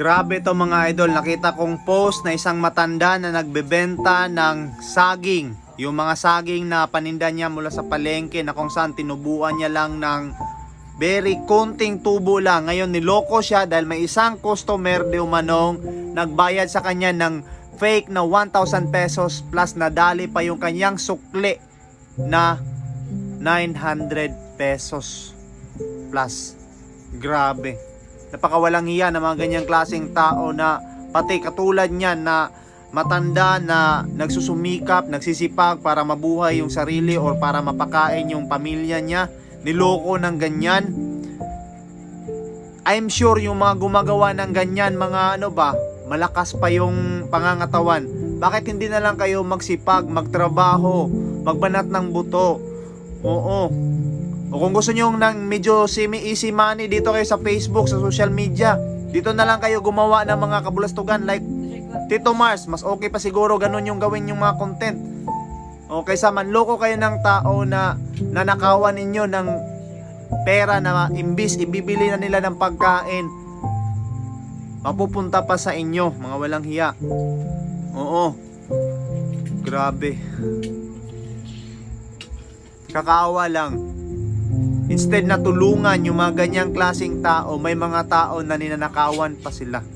Grabe to mga idol, nakita kong post na isang matanda na nagbebenta ng saging. Yung mga saging na paninda niya mula sa palengke na kung saan tinubuan niya lang ng very konting tubo lang. Ngayon niloko siya dahil may isang customer di umanong nagbayad sa kanya ng fake na 1,000 pesos plus nadali pa yung kanyang sukli na 900 pesos plus. Grabe. Napakawalang hiya ng mga ganyang klaseng tao na pati katulad niyan na matanda na nagsusumikap, nagsisipag para mabuhay yung sarili or para mapakain yung pamilya niya. Niloko ng ganyan. I'm sure yung mga gumagawa ng ganyan, mga ano ba, malakas pa yung pangangatawan. Bakit hindi na lang kayo magsipag, magtrabaho, magbanat ng buto? Oo. O kung gusto nyo ng medyo semi easy money dito kayo sa Facebook, sa social media. Dito na lang kayo gumawa ng mga kabulastugan like Tito Mars. Mas okay pa siguro ganun yung gawin yung mga content. Okay sa manloko kayo ng tao na nanakawan ninyo ng pera na imbis ibibili na nila ng pagkain. Mapupunta pa sa inyo, mga walang hiya. Oo. Grabe. Kakaawa lang. Instead na tulungan yung mga ganyang klasing tao, may mga tao na ninanakawan pa sila.